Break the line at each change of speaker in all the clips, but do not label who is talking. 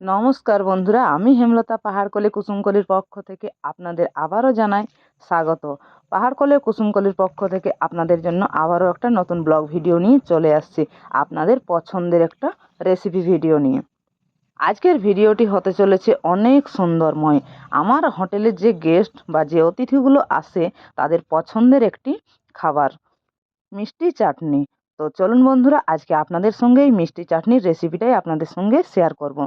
নমস্কার বন্ধুরা, আমি হেমলতা পাহাড়কলি কুসুমকলির পক্ষ থেকে আপনাদের আবারও জানাই স্বাগত। পাহাড়কলি কুসুমকলির পক্ষ থেকে আপনাদের জন্য আবারও একটা নতুন ব্লগ ভিডিও নিয়ে চলে আসছি, আপনাদের পছন্দের একটা রেসিপি ভিডিও নিয়ে। আজকের ভিডিওটি হতে চলেছে অনেক সুন্দরময়। আমার হোটেলের যে গেস্ট বা যে অতিথিগুলো আসে, তাদের পছন্দের একটি খাবার, মিষ্টি চাটনি। তো চলুন বন্ধুরা, আজকে আপনাদের সঙ্গে এই মিষ্টি চাটনির রেসিপিটাই আপনাদের সঙ্গে শেয়ার করব।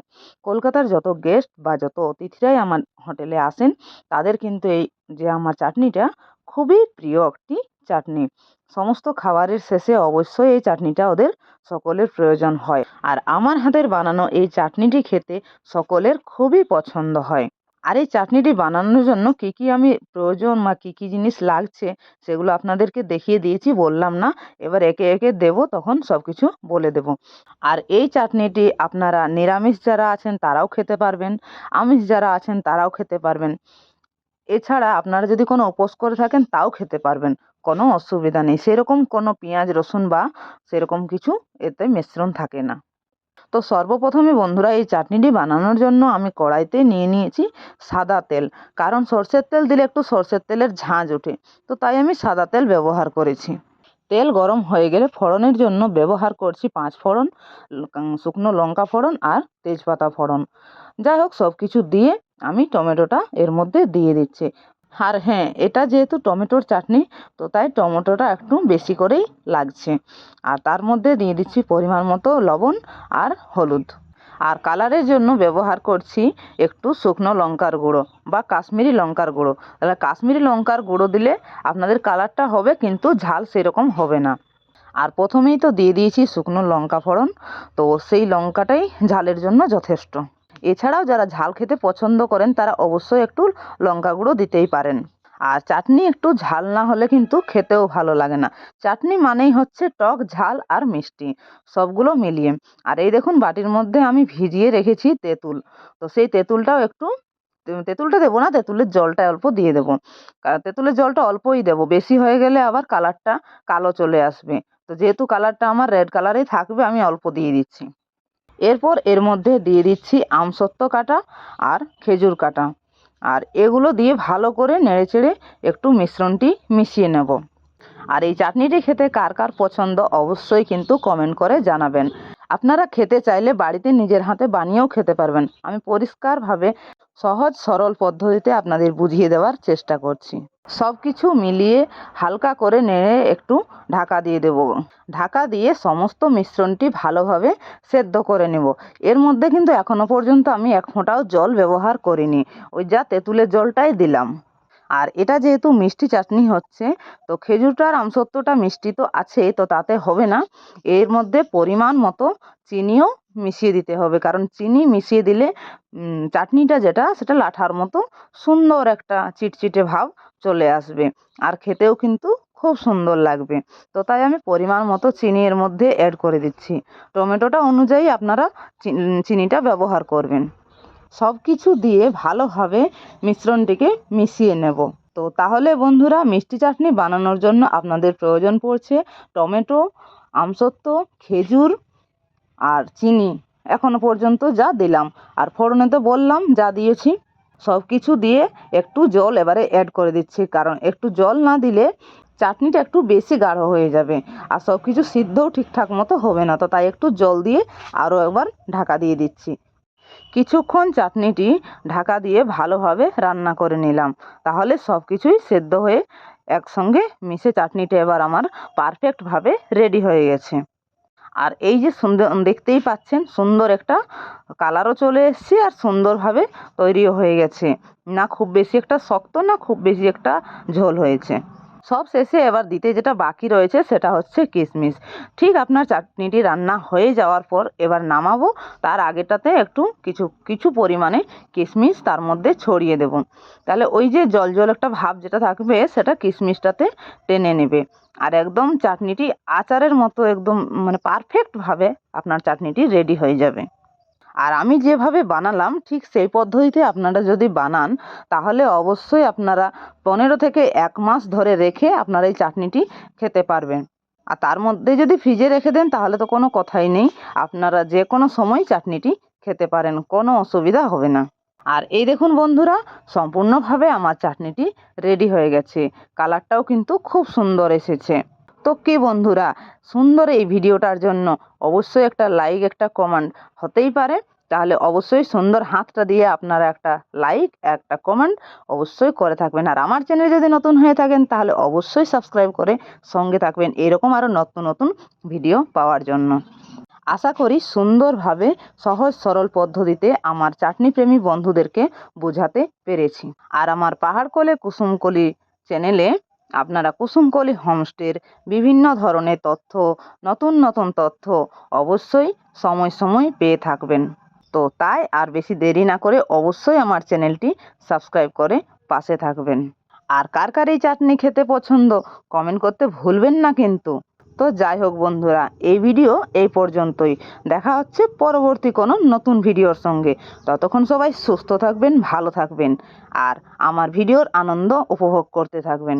কলকাতার যত গেস্ট বা যত অতিথিরাই আমার হোটেলে আসেন, তাদের কিন্তু এই যে আমার চাটনিটা খুবই প্রিয় একটি চাটনি। সমস্ত খাবারের শেষে অবশ্যই এই চাটনিটা ওদের সকলের প্রয়োজন হয়। আর আমার হাতের বানানো এই চাটনিটি খেতে সকলের খুবই পছন্দ হয়। আর এই চাটনিটি বানানোর জন্য কী কী আমি প্রয়োজন বা কী কী জিনিস লাগছে সেগুলো আপনাদেরকে দেখিয়ে দিয়েছি, বললাম না। এবার একে একে দেবো, তখন সব কিছু বলে দেবো। আর এই চাটনিটি আপনারা নিরামিষ যারা আছেন তারাও খেতে পারবেন, আমিষ যারা আছেন তারাও খেতে পারবেন। এছাড়া আপনারা যদি কোনো উপোস করে থাকেন তাও খেতে পারবেন, কোনো অসুবিধা নেই। সেরকম কোনো পেঁয়াজ, রসুন বা সেরকম কিছু এতে মিশ্রণ থাকে না। তো সর্বপ্রথমে বন্ধুরা এই চাটনিটি বানানোর জন্য আমি কড়াইতে নিয়ে নিয়েছি সাদা তেল। কারণ সর্ষের তেল দিলে একটু সর্ষের তেলের ঝাঁঝ ওঠে, তো তাই আমি সাদা তেল ব্যবহার করেছি। তেল গরম হয়ে গেলে ফোড়নের জন্য ব্যবহার করছি পাঁচ ফোড়ন শুকনো লঙ্কা ফোড়ন আর তেজপাতা ফোড়ন। যাই হোক সব কিছু দিয়ে আমি টমেটোটা এর মধ্যে দিয়ে দিচ্ছি। আর হ্যাঁ এটা যেহেতু টমেটোর চাটনি, তো তাই টমেটোটা একটু বেশি করেই লাগছে। আর তার মধ্যে দিয়ে দিচ্ছি পরিমাণ মতো লবণ আর হলুদ। আর কালারের জন্য ব্যবহার করছি একটু শুকনো লঙ্কার গুঁড়ো বা কাশ্মীরি লঙ্কার গুঁড়ো। তাহলে কাশ্মীরি লঙ্কার গুঁড়ো দিলে আপনাদের কালারটা হবে, কিন্তু ঝাল সেরকম হবে না। আর প্রথমেই তো দিয়ে দিয়েছি শুকনো লঙ্কা ফোড়ন, তো সেই লঙ্কাটাই ঝালের জন্য যথেষ্ট। এছাড়াও যারা ঝাল খেতে পছন্দ করেন, তারা অবশ্যই একটু লঙ্কা গুঁড়ো দিতেই পারেন। আর চাটনি একটু ঝাল না হলে কিন্তু খেতেও ভালো লাগে না। চাটনি মানেই হচ্ছে টক ঝাল আর মিষ্টি, সবগুলো মিলিয়ে। আর এই দেখুন, বাটির মধ্যে আমি ভিজিয়ে রেখেছি তেঁতুল। তো সেই তেঁতুলটাও একটু, তেঁতুলটা দেবো না, তেঁতুলের জলটা অল্প দিয়ে দেবো। তেঁতুলের জলটা অল্পই দেবো। বেশি হয়ে গেলে আবার কালারটা কালো চলে আসবে। তো যেহেতু কালারটা আমার রেড কালারেই থাকবে, আমি অল্প দিয়ে দিচ্ছি। এরপর এর মধ্যে দিয়ে দিচ্ছি আমসত্ত্ব কাটা আর খেজুর কাটা। আর এগুলো দিয়ে ভালো করে নেড়েচেড়ে একটু মিশ্রণটি মিশিয়ে নেব। আর এই চাটনিটি খেতে কার কার পছন্দ অবশ্যই কিন্তু কমেন্ট করে জানাবেন। আপনারা খেতে চাইলে বাড়িতে নিজের হাতে বানিয়েও খেতে পারবেন। আমি পরিষ্কারভাবে, সহজ, সরল পদ্ধতিতে আপনাদের বুঝিয়ে দেওয়ার চেষ্টা করছি। সব কিছু মিলিয়ে হালকা করে নেড়ে একটু ঢাকা দিয়ে দেব। ঢাকা দিয়ে সমস্ত মিশ্রণটি ভালোভাবে সেদ্ধ করে নেব। এর মধ্যে কিন্তু এখনও পর্যন্ত আমি এক ফোঁটাও জল ব্যবহার করিনি। ওই যা তেঁতুলের জলটাই দিলাম। আর এটা যেহেতু মিষ্টি চাটনি হচ্ছে, তো খেজুরটার আমসত্ত্বটা মিষ্টি তো আছেই, তো তাতে হবে না। এর মধ্যে পরিমাণ মতো চিনিও মিশিয়ে দিতে হবে, কারণ চিনি মিশিয়ে দিলে চাটনিটা যেটা, সেটা লাঠার মতো সুন্দর একটা চিটচিটে ভাব চলে আসবে। আর খেতেও কিন্তু খুব সুন্দর লাগবে। তো তাই আমি পরিমাণ মতো চিনি এর মধ্যে অ্যাড করে দিচ্ছি। টমেটোটা অনুযায়ী আপনারা চিনিটা ব্যবহার করবেন। সব কিছু দিয়ে ভালোভাবে মিশ্রণটিকে মিশিয়ে নেব। তো তাহলে বন্ধুরা, মিষ্টি চাটনি বানানোর জন্য আপনাদের প্রয়োজন পড়ছে টমেটো, আমসত্ত্ব, খেজুর আর চিনি। এখনও পর্যন্ত যা দিলাম। আর ফোড়নে তো বললাম, যা দিয়েছি সব কিছু দিয়ে একটু জল এবারে অ্যাড করে দিচ্ছি। কারণ একটু জল না দিলে চাটনিটা একটু বেশি গাঢ় হয়ে যাবে। আর সব কিছু সিদ্ধও ঠিকঠাক মতো হবে না। তো তাই একটু জল দিয়ে আরও একবার ঢাকা দিয়ে দিচ্ছি। কিছুক্ষণ চাটনিটি ঢাকা দিয়ে ভালোভাবে রান্না করে নিলাম। তাহলে সব কিছুই সেদ্ধ হয়ে একসঙ্গে মিশে চাটনিটা এবার আমার পারফেক্টভাবে রেডি হয়ে গেছে। আর এই যে সুন্দর, দেখতেই পাচ্ছেন, সুন্দর একটা কালারও চলে এসছে আর সুন্দরভাবে তৈরিও হয়ে গেছে। না খুব বেশি একটা শক্ত, না খুব বেশি একটা ঝোল হয়েছে। সব শেষে এবার দিতে যেটা বাকি রয়েছে সেটা হচ্ছে কিশমিশ ঠিক আপনার চাটনিটি রান্না হয়ে যাওয়ার পর এবার নামাবো, তার আগেটাতে একটু কিছু কিছু পরিমাণে কিশমিশ তার মধ্যে ছড়িয়ে দেব। তাহলে ওই যে জল জল একটা ভাব যেটা থাকবে সেটা কিশমিশটাতে টেনে নেবে। আর একদম চাটনিটি আচারের মতো একদম মানে পারফেক্টভাবে আপনার চাটনিটি রেডি হয়ে যাবে। আর আমি যেভাবে বানালাম, ঠিক সেই পদ্ধতিতে আপনারা যদি বানান, তাহলে অবশ্যই আপনারা পনেরো থেকে এক মাস ধরে রেখে আপনারা এই চাটনিটি খেতে পারবেন। আর তার মধ্যে যদি ফ্রিজে রেখে দেন, তাহলে তো কোনো কথাই নেই। আপনারা যে কোনো সময় চাটনিটি খেতে পারেন, কোনো অসুবিধা হবে না। আর এই দেখুন বন্ধুরা, সম্পূর্ণভাবে আমার চাটনিটি রেডি হয়ে গেছে। কালারটাও কিন্তু খুব সুন্দর এসেছে। তো কি বন্ধুরা, সুন্দর এই ভিডিওটার জন্য অবশ্যই একটা লাইক একটা কমেন্ট হতেই পারে। তাহলে অবশ্যই সুন্দর হাতটা দিয়ে আপনারা একটা লাইক একটা কমেন্ট অবশ্যই করে থাকবেন। আর আমার চ্যানেল যদি নতুন হয়ে থাকেন, তাহলে অবশ্যই সাবস্ক্রাইব করে সঙ্গে থাকবেন এরকম আরও নতুন নতুন ভিডিও পাওয়ার জন্য। আশা করি সুন্দরভাবে, সহজ, সরল পদ্ধতিতে আমার চাটনি প্রেমী বন্ধুদেরকে বোঝাতে পেরেছি। আর আমার পাহাড়কলে কুসুমকলি চ্যানেলে আপনারা কুসুমকলি হোমস্টের বিভিন্ন ধরনের তথ্য, নতুন নতুন তথ্য অবশ্যই সময় সময় পেয়ে থাকবেন। তো তাই আর বেশি দেরি না করে অবশ্যই আমার চ্যানেলটি সাবস্ক্রাইব করে পাশে থাকবেন। আর কার কার এই চাটনি খেতে পছন্দ কমেন্ট করতে ভুলবেন না কিন্তু। তো যাই হোক বন্ধুরা, এই ভিডিও এই পর্যন্তই। দেখা হচ্ছে পরবর্তী কোনো নতুন ভিডিওর সঙ্গে। ততক্ষণ সবাই সুস্থ থাকবেন, ভালো থাকবেন। আর আমার ভিডিওর আনন্দ উপভোগ করতে থাকবেন।